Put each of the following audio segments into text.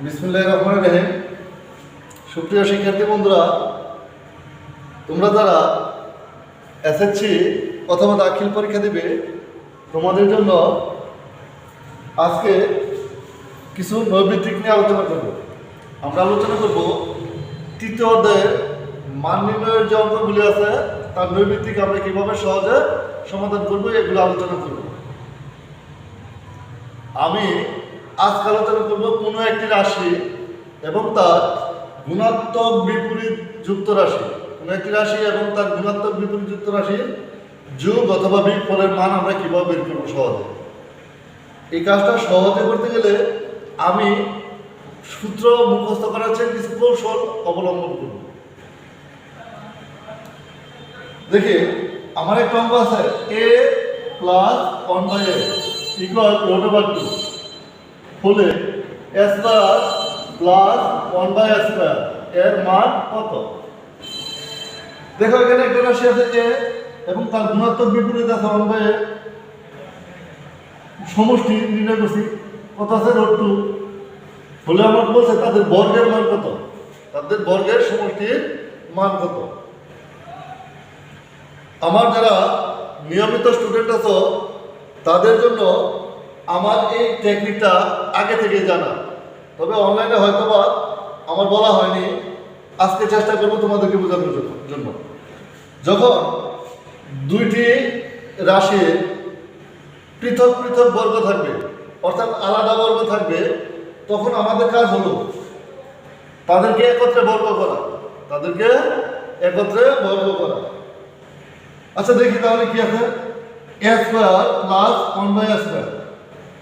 বিসমুল্লাহ রহমান রহিম। সুপ্রিয় শিক্ষার্থী বন্ধুরা, তোমরা যারা এসএসসি অথবা দাখিল পরীক্ষা দেবে, তোমাদের জন্য আজকে কিছু নৈবৃত্তিক নিয়ে আলোচনা করব। আমরা আলোচনা করব তৃতীয় অধ্যায়ের মান নির্ণয়ের যে অঙ্কগুলি আছে, তার নৈবৃত্তিক আমরা কীভাবে সহজে সমাধান করব, এগুলো আলোচনা করব। আমি আজকে আলোচনা করব কোনো একটি রাশি এবং তার গুণাত্মক বিপরীত যুক্ত রাশি কোনো একটি রাশি এবং তার গুণাত্মক বিপরীত যুক্ত রাশির যোগ অথবা বিপরের মান আমরা কীভাবে বের করব সহজে? এই কাজটা সহজে করতে গেলে আমি সূত্র মুখস্থ করার চেয়ে কিছু কৌশল অবলম্বন করব। দেখি, আমার একটা অঙ্ক আছে a plus one by a equal to হলে a square plus one by square এর মান কত? দেখো এখানে একটা রাশি আছে এ এবং তার গুণাত্মক বিপরীত আছে ওয়ান বাই সমষ্টি নির্ণয় করছি। কত আছে? রোড টু হলে আমার বলছে তাদের বর্গের মান কত? তাদের বর্গের সমষ্টির মান কত? আমার যারা নিয়মিত স্টুডেন্ট আছো, তাদের জন্য আমার এই টেকনিকটা আগে থেকে জানা। তবে অনলাইনে হয়তো বা আমার বলা হয়নি। আজকে চেষ্টা করব তোমাদেরকে বোঝানোর জন্য- যখন দুইটি রাশির পৃথক পৃথক বর্গ থাকবে, অর্থাৎ আলাদা বর্গ থাকবে, তখন আমাদের কাজ হলো তাদেরকে একত্রে বর্গ করা, তাদেরকে একত্রে বর্গ করা। আচ্ছা দেখি তাহলে কি আছে? A square plus one by square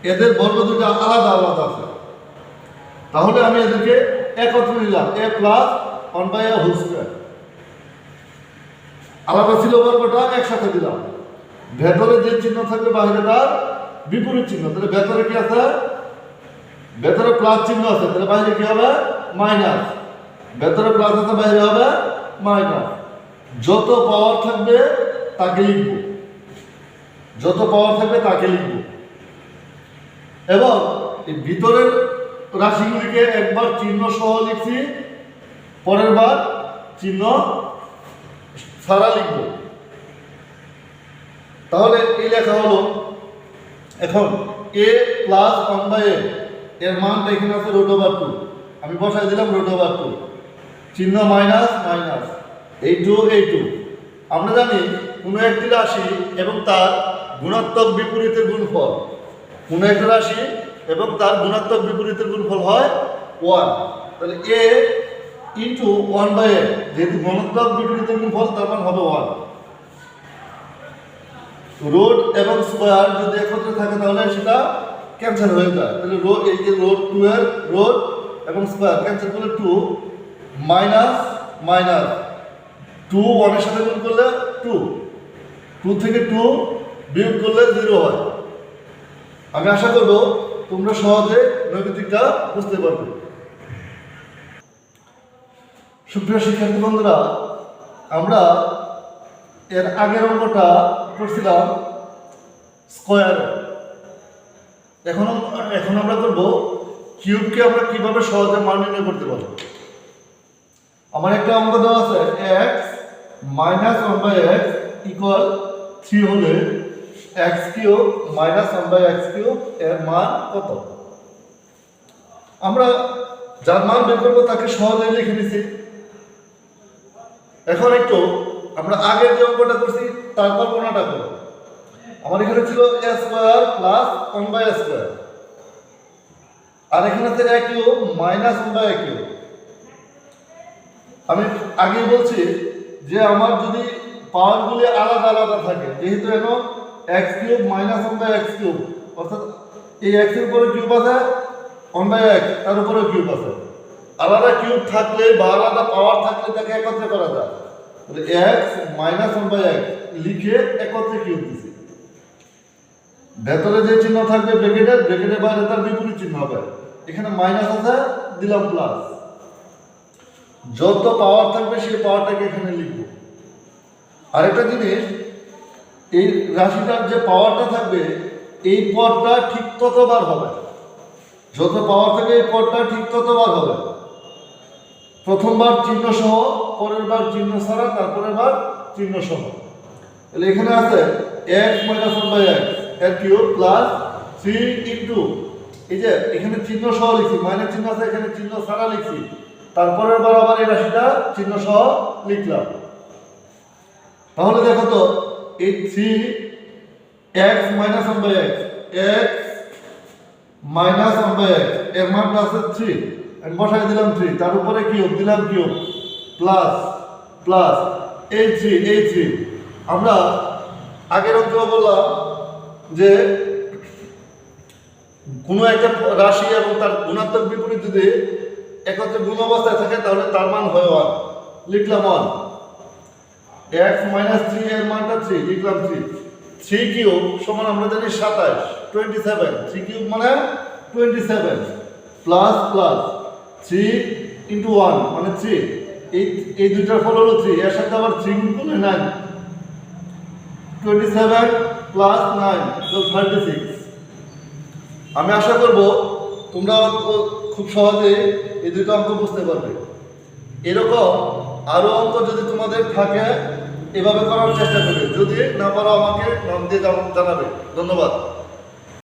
এদের বর্গ দুটো আলাদা আলাদা আছে। তাহলে আমি এদেরকে একত্র নিলাম। A plus one by whole square. আলাদা ছিল বর্গটা একসাথে দিলাম। ভেতরে যে চিহ্ন থাকবে বাইরে তার বিপরীত চিহ্ন। তাহলে ভেতরে কি আছে? ভেতরে প্লাস চিহ্ন আছে। তাহলে বাইরে কি হবে? মাইনাস। ভেতরে প্লাস আছে, বাইরে হবে? মাইনাস। যত পাওয়ার থাকবে তাকে লিখব। যত পাওয়ার থাকবে তাকে লিখব। এবং ভিতরের রাশিগুলিকে একবার চিহ্ন সহ লিখছি, পরের বার চিহ্ন সারা লিখব। তাহলে এই লেখা হলো, এখন a plus one by a এর মানটা এখানে আছে রোড ওভার টু আমি বসাই দিলাম রোড ওভার টু চিহ্ন মাইনাস মাইনাস এই টু এই টু আমরা জানি কোনো একটি রাশি এবং তার গুণাত্মক বিপরীতের গুণফল। কোনো রাশি এবং তার গুণাত্মক বিপরীতের গুণফল হয় ওয়ান। তাহলে a into one by a যেহেতু গুণাত্মক বিপরীতের গুণফল, তার মান হবে ওয়ান। রোড এবং স্কোয়ার যদি একত্রে থাকে, তাহলে সেটা ক্যান্সেল হয়ে যায়। তাহলে রোড এই যে রোড টু এর রোড এবং স্কোয়ার ক্যান্সেল করলে টু মাইনাস মাইনাস টু ওয়ানের সাথে গুণ করলে টু। টু থেকে টু বিয়োগ করলে জিরো হয়। আমি আশা করব তোমরা সহজে নৈতিকটা বুঝতে পারবে। সুপ্রিয় শিক্ষার্থী বন্ধুরা, আমরা এর আগের অঙ্কটা করছিলাম স্কোয়ার। এখন এখন আমরা করব কিউবকে আমরা কীভাবে সহজে মান নির্ণয় করতে পারব? আমার একটা অঙ্ক দেওয়া আছে x minus one by x equal three হলে x cube minus one by x cube এর মান কত? আমরা যার মান বের করব তাকে সহজে লিখে নিছি। এখন একটু আমরা আগের যে অঙ্কটা করছি তারপর কোনটা করো। আমার এখানে ছিল a square plus one by square আর এখানে আছে a cube minus one by a cube. আমি আগেই বলছি যে আমার যদি পাওয়ারগুলি আলাদা আলাদা থাকে, যেহেতু এখন x cube minus one by x cube অর্থাৎ এই এক্সের উপরে কিউব আছে ওয়ান বাই এক্স তার উপরে কিউব আছে। আলাদা কিউব থাকলে বা আলাদা পাওয়ার থাকলে তাকে একত্রে করা যায়। তাহলে x minus one by x লিখে একত্রে কিউব দিছি। ভেতরে যে চিহ্ন থাকবে ব্রেকেটের ব্রেকেটের বাইরে তার বিপরীত চিহ্ন হবে। এখানে মাইনাস আছে, দিলাম প্লাস যত পাওয়ার থাকবে সেই পাওয়ারটাকে এখানে লিখব। আরেকটা জিনিস এই রাশিটার যে পাওয়ারটা থাকবে, এই পদটা ঠিক ততবার হবে। যত পাওয়ার থেকে এই পদটা ঠিক ততবার হবে। প্রথমবার চিহ্ন সহ পরের বার চিহ্ন ছাড়া তারপরের বার চিহ্ন সহ। তাহলে এখানে আছে এক মাইনাস ওয়ান বাই এক্সের কিউব প্লাস থ্রি ইন্টু এই যে এখানে চিহ্ন সহ লিখছি মাইনাস চিহ্ন আছে, এখানে চিহ্ন ছাড়া লিখছি। তারপরের বার আবার এই রাশিটা চিহ্ন সহ লিখলাম। তাহলে দেখো তো এই three x minus one by x x minus one by এর মানটা আছে থ্রি আমি বসাই দিলাম থ্রি তার উপরে কিউব দিলাম কিউব প্লাস প্লাস এই থ্রি এই থ্রি আমরা আগের অঙ্কে বললাম যে কোনো একটা রাশি এবং তার গুণাত্মক বিপরীত যদি একত্রে গুণ অবস্থায় থাকে, তাহলে তার মান হয় ওয়ান লিখলাম ওয়ান এক্স মাইনাস থ্রি এর মানটা থ্রি লিখলাম থ্রি থ্রি কিউব সমান আমরা জানি সাতাশ টোয়েন্টি সেভেন থ্রি কিউব মানে twenty seven plus plus three into one মানে থ্রি এই এই দুইটার ফল হলো থ্রি এর সাথে আবার থ্রি গুণ nine twenty seven plus nine thirty six আমি আশা করব তোমরা খুব সহজে এই দুটো অঙ্ক বুঝতে পারবে। এরকম আরও অঙ্ক যদি তোমাদের থাকে, এভাবে করার চেষ্টা করবে। যদি না পারো আমাকে নাম দিয়ে জানাবে। ধন্যবাদ।